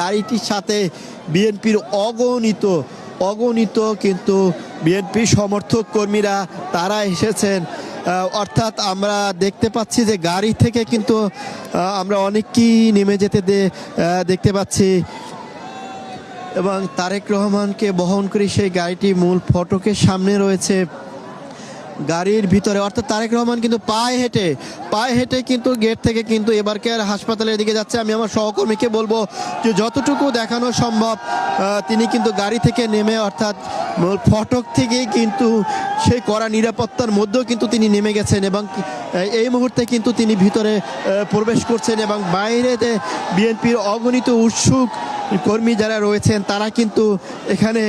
গাড়িটির সাথে বিএনপির অগণিত অগণিত কিন্তু বিএনপি সমর্থক কর্মীরা তারা এসেছেন। অর্থাৎ আমরা দেখতে পাচ্ছি যে গাড়ি থেকে কিন্তু আমরা অনেককেই নেমে যেতে দেখতে পাচ্ছি। এবং তারেক রহমানকে বহন করে সেই গাড়িটি মূল ফটকের সামনে রয়েছে। গাড়ির ভিতরে, অর্থাৎ তারেক রহমান কিন্তু পায়ে হেঁটে পায়ে হেঁটে কিন্তু গেট থেকে কিন্তু এবারকে আর হাসপাতালের দিকে যাচ্ছে, আমি আমার সহকর্মীকে বলব যে যতটুকু দেখানো সম্ভব তিনি কিন্তু গাড়ি থেকে নেমে, অর্থাৎ ফটক থেকেই কিন্তু সেই কড়া নিরাপত্তার মধ্যেও কিন্তু তিনি নেমে গেছেন এবং এই মুহূর্তে কিন্তু তিনি ভিতরে প্রবেশ করছেন এবং বাইরেতে বিএনপির অগণিত উৎসুক কর্মী যারা রয়েছেন, তারা কিন্তু এখানে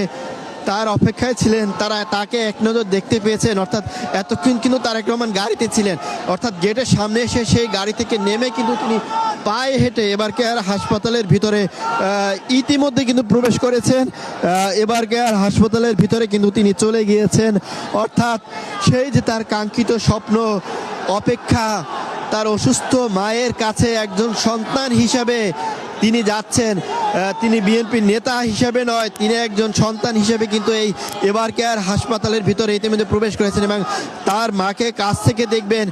তার অপেক্ষায় ছিলেন, তারা তাকে এক নজর দেখতে পেয়েছেন। অর্থাৎ এতক্ষণ কিন্তু তারেক রহমান গাড়িতে ছিলেন। অর্থাৎ গেটের সামনে এসে সেই গাড়ি থেকে নেমে কিন্তু তিনি পায়ে হেঁটে এবার কেয়ার হাসপাতালের ভিতরে ইতিমধ্যে কিন্তু প্রবেশ করেছেন। এবার কেয়ার হাসপাতালের ভিতরে কিন্তু তিনি চলে গিয়েছেন। অর্থাৎ সেই যে তার কাঙ্ক্ষিত স্বপ্ন, অপেক্ষা, তার অসুস্থ মায়ের কাছে একজন সন্তান হিসাবে তিনি যাচ্ছেন তিনি বিএনপির নেতা হিসেবে নয়, তিনি একজন সন্তান হিসেবে কিন্তু এই এবার কেয়ার হাসপাতালের ভিতরে ইতিমধ্যে প্রবেশ করেছেন এবং তার মাকে কাছ থেকে দেখবেন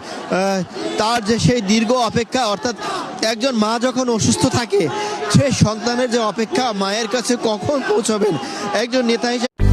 তার যে সেই দীর্ঘ অপেক্ষা, অর্থাৎ একজন মা যখন অসুস্থ থাকে, সেই সন্তানের যে অপেক্ষা, মায়ের কাছে কখন পৌঁছবেন? একজন নেতা হিসেবে